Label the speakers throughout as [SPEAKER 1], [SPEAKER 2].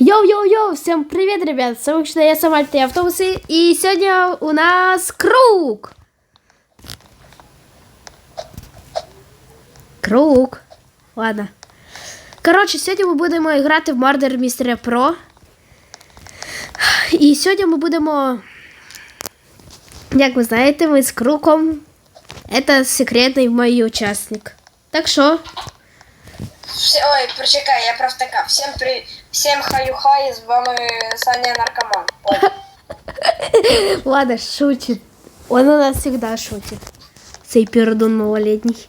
[SPEAKER 1] Йоу-йоу-йоу, всем привет, ребят! С вами я сама и автобусы, и сегодня у нас круг! Круг. Ладно. Коротше, сьогодні ми будемо грати в Murder Mystery Pro. І сьогодні ми будемо. Як ви знаєте, ми з круком. Це секретний мій учасник. Так що,
[SPEAKER 2] Все, ой, прочекай, я просто така. Всім при... Всім хаю-хай, з вами Саня Наркоман. Ой,
[SPEAKER 1] ладно, шутит. Он у нас всегда шутит. Цей пердун малолетний.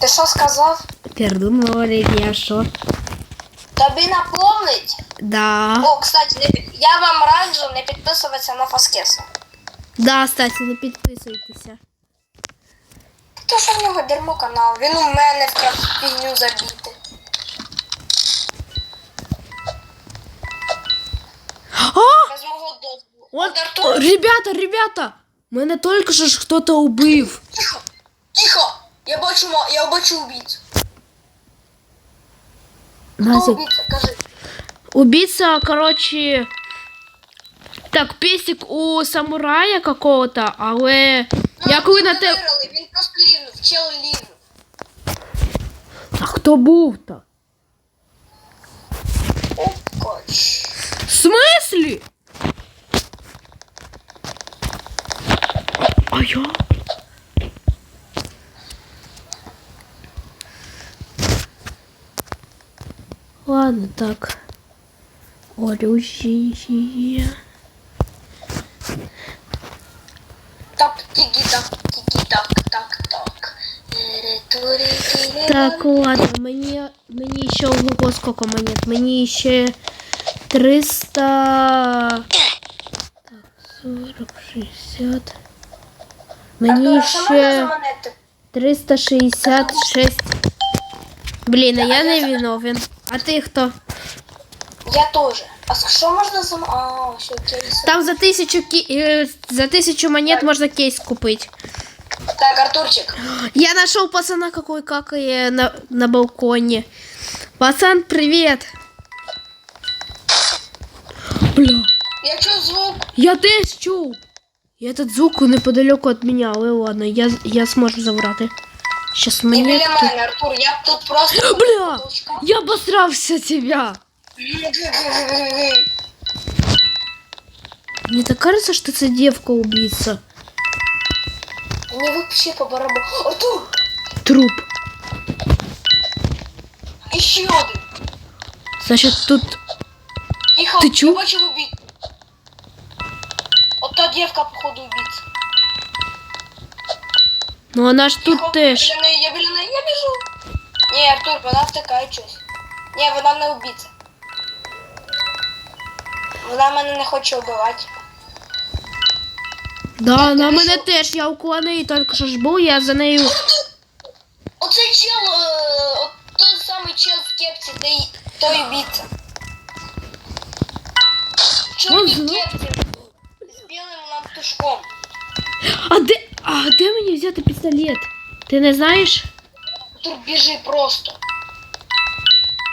[SPEAKER 2] ти що сказав?
[SPEAKER 1] Пердун малолетний, а що?
[SPEAKER 2] Тобі наповнить?
[SPEAKER 1] Да.
[SPEAKER 2] О, кстати, не під... я вам раджу не підписуватися на Фаскеса.
[SPEAKER 1] Да, кстати, не підписуйтеся.
[SPEAKER 2] То що в нього дерьмо канал, він у мене в фігню забити.
[SPEAKER 1] А!
[SPEAKER 2] Без мого дозволу. От Артур,
[SPEAKER 1] ребята, ребята! Мене тільки що ж хто-то убив.
[SPEAKER 2] тихо, тихо! Я бачу, ма- я бачу убийцу. Хто убийця, кажи.
[SPEAKER 1] Убийца, короче... Так, песик у самурая какого-то, але... Я коли на те...
[SPEAKER 2] Виграли, він просто лівнув, чел лівнув.
[SPEAKER 1] А хто був-то?
[SPEAKER 2] Окоч.
[SPEAKER 1] В смислі? А я? Ладно, так. Оружие.
[SPEAKER 2] Так, тігі, так, так, так,
[SPEAKER 1] ладно, мені, мені ще ого, сколько монет? Мені ще 300... Так, 40, 60... Мені ще 366... Блін, а я не виновен. А ти хто?
[SPEAKER 2] Я теж. А що можна за... А, все, кейс.
[SPEAKER 1] Там за тисячу, ки... е, за тисячу монет можна кейс купити.
[SPEAKER 2] Так, Артурчик.
[SPEAKER 1] Я нашел пацана, какой какает на, на балконе. Пацан, привет. Бля,
[SPEAKER 2] Я чую звук.
[SPEAKER 1] я теж чув. Я этот звук неподалеку от меня, але ладно, я, я зможу забрати. Сейчас
[SPEAKER 2] Не
[SPEAKER 1] мені...
[SPEAKER 2] біля
[SPEAKER 1] тут-
[SPEAKER 2] Артур. Я тут просто...
[SPEAKER 1] Бля, я обосрався тебя. Мне так кажется, что это девка-убийца.
[SPEAKER 2] Мені вообще по барабану. Артур!
[SPEAKER 1] Труп.
[SPEAKER 2] І ще один.
[SPEAKER 1] Значит, тут...
[SPEAKER 2] Тихо,
[SPEAKER 1] Ти чув?
[SPEAKER 2] я бачив убийцу. От та дівка, походу, убийця.
[SPEAKER 1] Ну она ж
[SPEAKER 2] Тихо,
[SPEAKER 1] тут теж.
[SPEAKER 2] Я біля неї, я біля неї, я біжу. Ні, Артур, вона втикає щось. Ні, вона не убийця. Вона мене не хоче вбивати.
[SPEAKER 1] Да, на
[SPEAKER 2] ти
[SPEAKER 1] мене
[SPEAKER 2] що?
[SPEAKER 1] теж. Я около неї тільки що ж був, я за нею.
[SPEAKER 2] Оцей чел, е, от той самий чел в кепці, той, той убийця. Чорній
[SPEAKER 1] Ага.
[SPEAKER 2] кепці з білим лантушком.
[SPEAKER 1] А де. А де мені взяти пістолет? Ти не знаєш?
[SPEAKER 2] Тут біжи просто.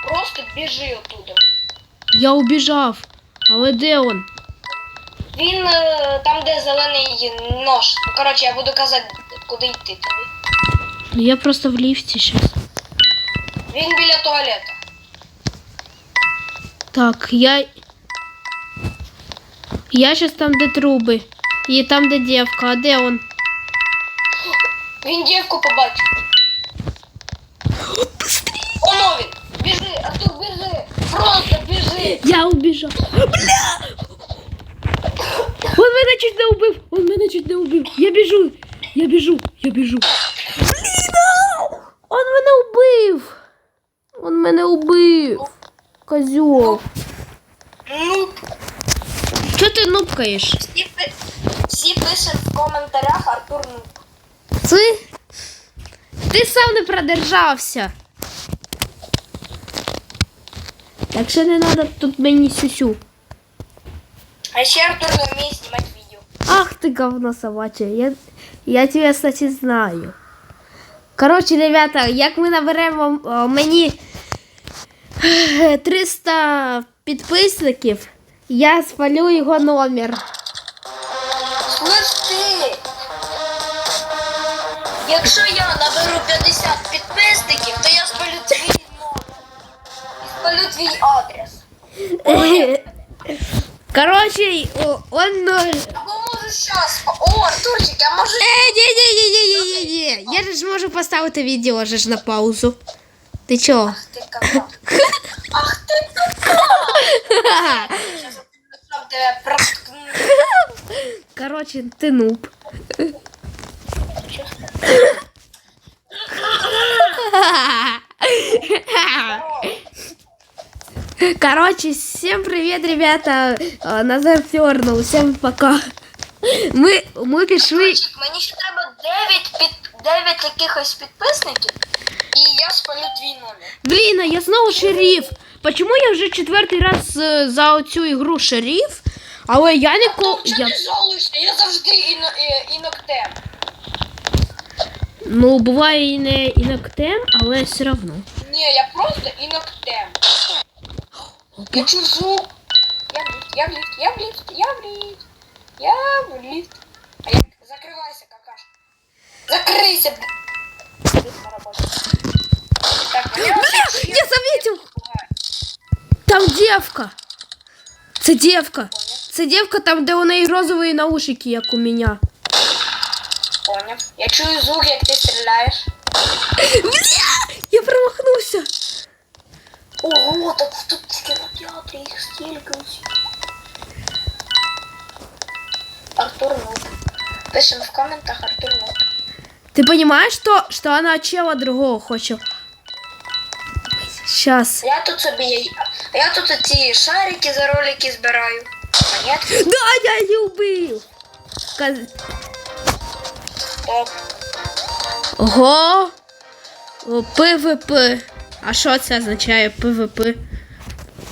[SPEAKER 2] Просто біжи оттуда.
[SPEAKER 1] Я убіжав. Але де он?
[SPEAKER 2] Він е, там, де зелений нож. Ну, коротше, я буду казати, куди йти тобі.
[SPEAKER 1] Ну, Я просто в ліфті щас.
[SPEAKER 2] Він біля туалета.
[SPEAKER 1] Так, я. Я щас там, де труби. І там, де дівка, а де он?
[SPEAKER 2] Він дівку побачив. Оно він! Біжи, Артур, біжи! Просто біжи!
[SPEAKER 1] Я убіжав. Бля! Он мене чуть не убив! Он мене чуть не убив! Я біжу! Я біжу! Я біжу! Блін! Он мене убив! Он мене убив! Козьол!
[SPEAKER 2] Ну,
[SPEAKER 1] Чого ти нупкаєш?
[SPEAKER 2] всі, всі пишуть в коментарях Артур ну.
[SPEAKER 1] Ти? Ти сам не продержався. Так що не треба тут мені сюсю.
[SPEAKER 2] А ще Артур не вміє знімати відео.
[SPEAKER 1] Ах ты говно собачье. Я, я тебя, кстати, знаю. Коротше, ребята, як ми наберемо е, мені Е, 300 підписників. Я спалю його номер.
[SPEAKER 2] Слиш ти! Якщо я наберу 50 підписників, спалю твій адрес.
[SPEAKER 1] Короче, о- он... е,
[SPEAKER 2] Або може щас. О, Артурчик, я можу.
[SPEAKER 1] Е, ні, ні, ні, ні, ні, ні, ні. Я ж можу поставити відео же ж на паузу. Ти чого?
[SPEAKER 2] Ах ти кака. Ах ти кака. Щас я сам тебе проткну.
[SPEAKER 1] Короче, ти нуб. Короче, всем привет, ребята. Э, Назар Фернул, всем пока. Ми, ми пішли.
[SPEAKER 2] Артурчик, мені ще треба 9 під 9 якихось підписників. І я спалю твій номер.
[SPEAKER 1] Блін, а я знову шериф. Почему я вже четвертий раз е, за оцю ігру шериф? Але я ніколи.
[SPEAKER 2] Чого
[SPEAKER 1] Я...
[SPEAKER 2] ти жалуєшся? Я завжди іно, і, іноктем.
[SPEAKER 1] Ну, буває і не інактем, але все одно.
[SPEAKER 2] Ні, я просто іноктем. Я звук. Я в ліфт, я в ліфт, я в ліфт, я в ліфт. Я в. А я... Закривайся, какашка. Так, мене
[SPEAKER 1] Бля, я заметил! Там девка. Це девка. Це девка там, де у неї розові наушники, як у мене.
[SPEAKER 2] Поняв. Я чую звук, як ти стріляєш.
[SPEAKER 1] Бля, я промахнувся.
[SPEAKER 2] Ого, так тут в кінотеатрі їх стільки усіх. Артур Нуб. Пишем в коментах Артур Нуб.
[SPEAKER 1] Ты понимаешь, что, что она чела другого хочет? Сейчас.
[SPEAKER 2] Я тут собі я, я тут ці шарики за ролики збираю.
[SPEAKER 1] Да, я її убив. Каз-. Ого. ПВП. А що це означає ПВП?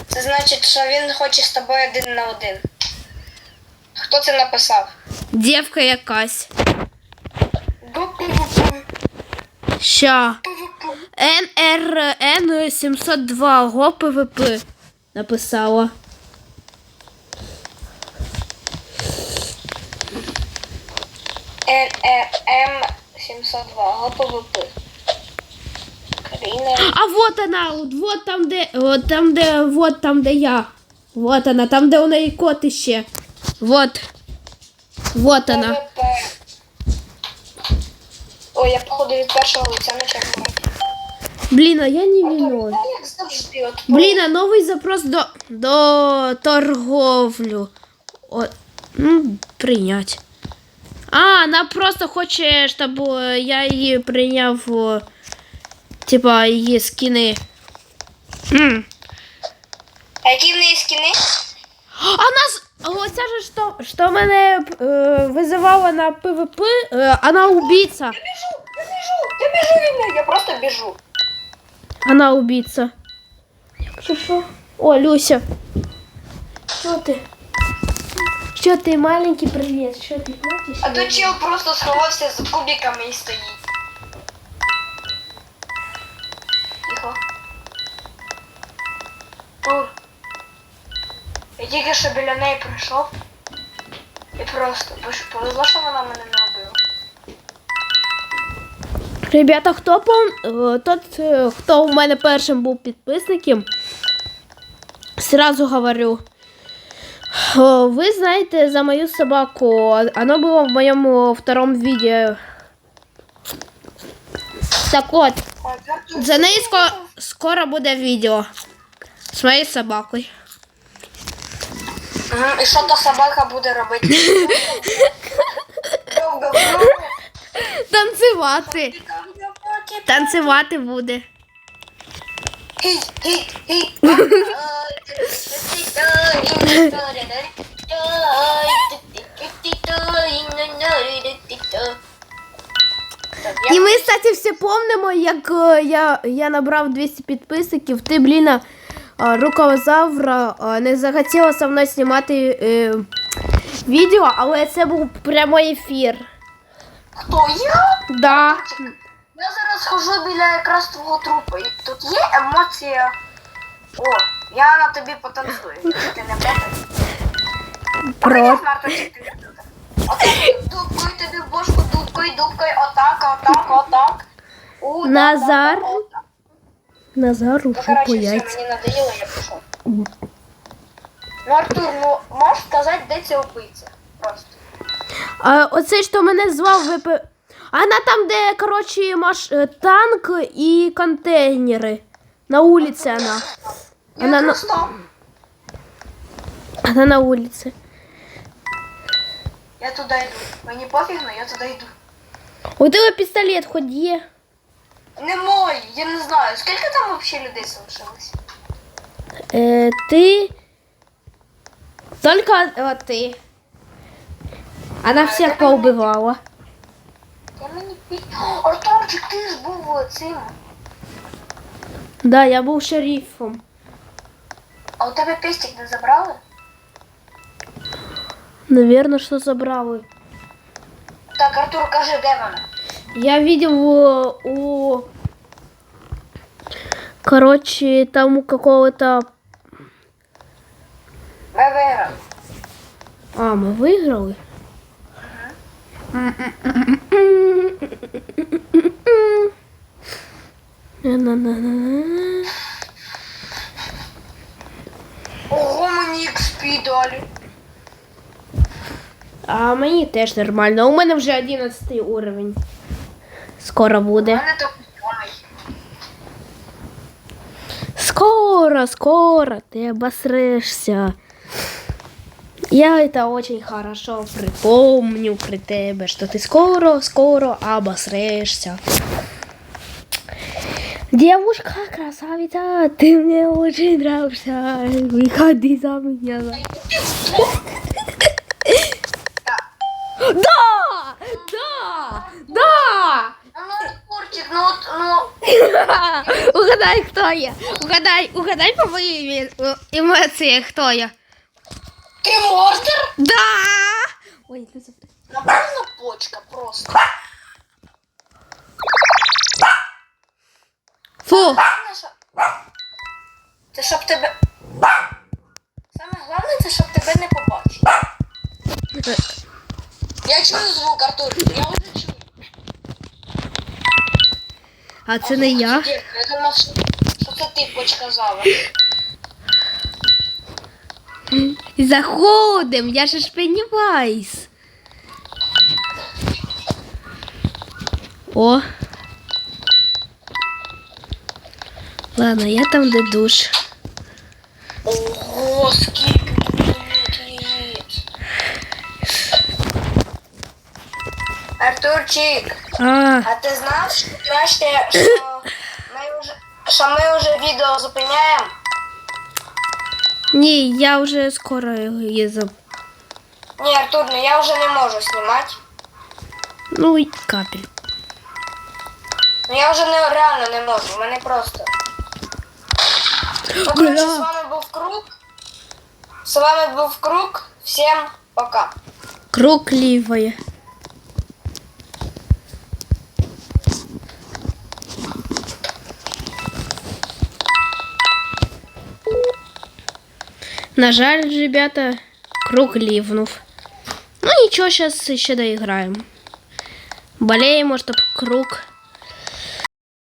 [SPEAKER 2] Це значить, що він хоче з тобою один на один. Хто це написав?
[SPEAKER 1] Девка якась. Ща. НРН 702 го ПВП написала.
[SPEAKER 2] НРМ 702. Го ПВП.
[SPEAKER 1] А вот она, вот, вот там, де, вот там, де, вот там, де я. Вот она, там, де у неї кот іще. Вот. Вот она.
[SPEAKER 2] Ой, я походу від першого лиця говорити.
[SPEAKER 1] Блін, а я не виноват.
[SPEAKER 2] Та як
[SPEAKER 1] Блін, а новий запрос до, до торговлю. О, ну, прийнять. А, вона просто хоче, щоб я її прийняв, типа, її скини. М.
[SPEAKER 2] А які в неї скіни?
[SPEAKER 1] А нас, оця же, що, що мене е, визивала на ПВП, е, вона убийця.
[SPEAKER 2] Я біжу, я біжу, я біжу від неї, я просто біжу.
[SPEAKER 1] Вона убийця. Що, що? О, Люся. Що ти? Що ти, маленький привіт? Що ти плачеш?
[SPEAKER 2] А то чел просто сховався з кубиками і стоїть. Тихо. Тур. Я тільки що біля неї прийшов. І просто бо ж повезло, що вона мене не вбила.
[SPEAKER 1] Ребята, хто пом... е, тот, е, хто у мене першим був підписником, сразу говорю. О, Ви знаєте за мою собаку. Оно було в моєму втором відео. Так от,
[SPEAKER 2] А, я-
[SPEAKER 1] за нею скоро, скоро буде відео. З моєю собакою.
[SPEAKER 2] Мгм, І що та собака буде робити?
[SPEAKER 1] Танцювати. Танцювати буде. І ми, кстати, всі помнимо, як е, я, я набрав 200 підписників. Ти, бліна, рукозавра е, не захотіла со мною знімати е, відео, але це був прямий ефір.
[SPEAKER 2] Хто я?
[SPEAKER 1] Да.
[SPEAKER 2] Я зараз хожу біля якраз твого трупа. І тут є емоція О, я на тобі потанцюю. Ти не проти?
[SPEAKER 1] Про...
[SPEAKER 2] Смарто ти дубкою тобі в бошку, дубкою, дубкою, отак, отак, отак. У,
[SPEAKER 1] Назар. Назар
[SPEAKER 2] Ну, короче,
[SPEAKER 1] по
[SPEAKER 2] все,
[SPEAKER 1] яйця.
[SPEAKER 2] мені надоело, я пішов. Ну, Артур, ну можеш сказати, де це убийця? Просто.
[SPEAKER 1] А оце що мене звав ВП. Вона там, де, коротше, маш... е, танк і контейнери. На вулиці вона.
[SPEAKER 2] Я
[SPEAKER 1] Вона на...
[SPEAKER 2] просто...
[SPEAKER 1] Вона на вулиці.
[SPEAKER 2] Я туди йду. Мені пофіг, але я туди йду.
[SPEAKER 1] У тебе пістолет хоч є.
[SPEAKER 2] Не мой, я не знаю. Скільки там взагалі людей залишилось?
[SPEAKER 1] Е, ти. Тільки о, ти. Вона всіх поубивала.
[SPEAKER 2] Я мені пі... Артурчик, ти ж був цим.
[SPEAKER 1] Да, я був шерифом.
[SPEAKER 2] А у тебе пестик не забрали?
[SPEAKER 1] Наверно, що забрали.
[SPEAKER 2] Так, Артур, кажи, де вона?
[SPEAKER 1] Я видел у, у короче, там у какого-то...
[SPEAKER 2] Ми виграли.
[SPEAKER 1] А, мы выиграли?
[SPEAKER 2] Ого, мені XP дали.
[SPEAKER 1] А мені теж нормально. У мене вже 11 уровень. Скоро
[SPEAKER 2] У
[SPEAKER 1] буде.
[SPEAKER 2] мене то сьомий.
[SPEAKER 1] Скоро, скоро ты обосрешься. Я это очень хорошо припомню при тебе, что ты скоро, скоро обосрешься. Девушка, красавица, ты мне очень нравишься. Выходи за меня. Да! Да! Да!
[SPEAKER 2] Ну, Артурчик, ну, от, ну,
[SPEAKER 1] Угадай, кто я. Угадай, угадай по моим эмоциям, кто я.
[SPEAKER 2] ти монстр?
[SPEAKER 1] Да! Ой, не забуду.
[SPEAKER 2] Напевно, почка просто.
[SPEAKER 1] Фу!
[SPEAKER 2] Головне, що... Це щоб тебе... Саме головне, це щоб тебе не побачили. Я чую звук, Артур, я вже чую.
[SPEAKER 1] А це не я.
[SPEAKER 2] Я думав, що, що це ти почказала.
[SPEAKER 1] Заходим, я же ж Пеннівайс. О. Ладно, я там де душ.
[SPEAKER 2] Артурчик,
[SPEAKER 1] А,
[SPEAKER 2] а ти знав, що краще, що ми вже, що ми вже відео зупиняємо?
[SPEAKER 1] ні, я вже скоро її заб...
[SPEAKER 2] Ні, Артур, ну я вже не можу знімати.
[SPEAKER 1] Ну, і капель.
[SPEAKER 2] Ну я вже не, реально не можу, в мене просто. Ну, коротше, з вами був круг. З вами був круг. Всім пока.
[SPEAKER 1] Круг лівої. На жаль, ребята, круг ливнув. Ну ничего, сейчас еще доиграем. Болеем, чтобы круг